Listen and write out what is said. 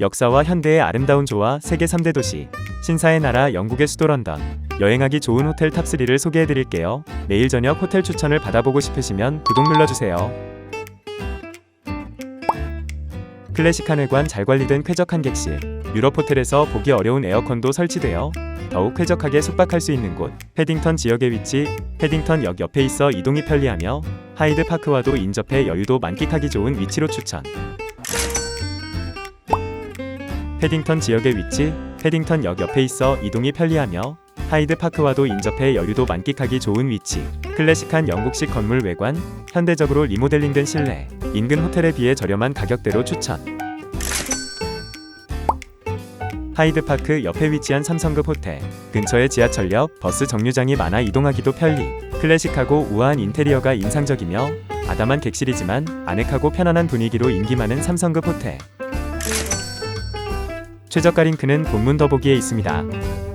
역사와 현대의 아름다운 조화 세계 3대 도시 신사의 나라 영국의 수도 런던. 여행하기 좋은 호텔 탑3를 소개해 드릴게요. 내일 저녁 호텔 추천을 받아보고 싶으시면 구독 눌러주세요. 클래식한 외관 잘 관리된 쾌적한 객실. 유럽 호텔에서 보기 어려운 에어컨도 설치되어 더욱 쾌적하게 숙박할 수 있는 곳. 패딩턴 지역의 위치. 패딩턴 역 옆에 있어 이동이 편리하며 하이드 파크와도 인접해 여유도 만끽하기 좋은 위치로 추천 패딩턴 지역의 위치 패딩턴 역 옆에 있어 이동이 편리하며 하이드 파크와도 인접해 여유도 만끽하기 좋은 위치. 클래식한 영국식 건물 외관 현대적으로 리모델링된 실내 인근 호텔에 비해 저렴한 가격대로 추천. 하이드파크 옆에 위치한 삼성급 호텔. 근처에 지하철역, 버스 정류장이 많아 이동하기도 편리. 클래식하고 우아한 인테리어가 인상적이며 아담한 객실이지만 아늑하고 편안한 분위기로 인기 많은 삼성급 호텔 최저가 링크는 본문 더보기에 있습니다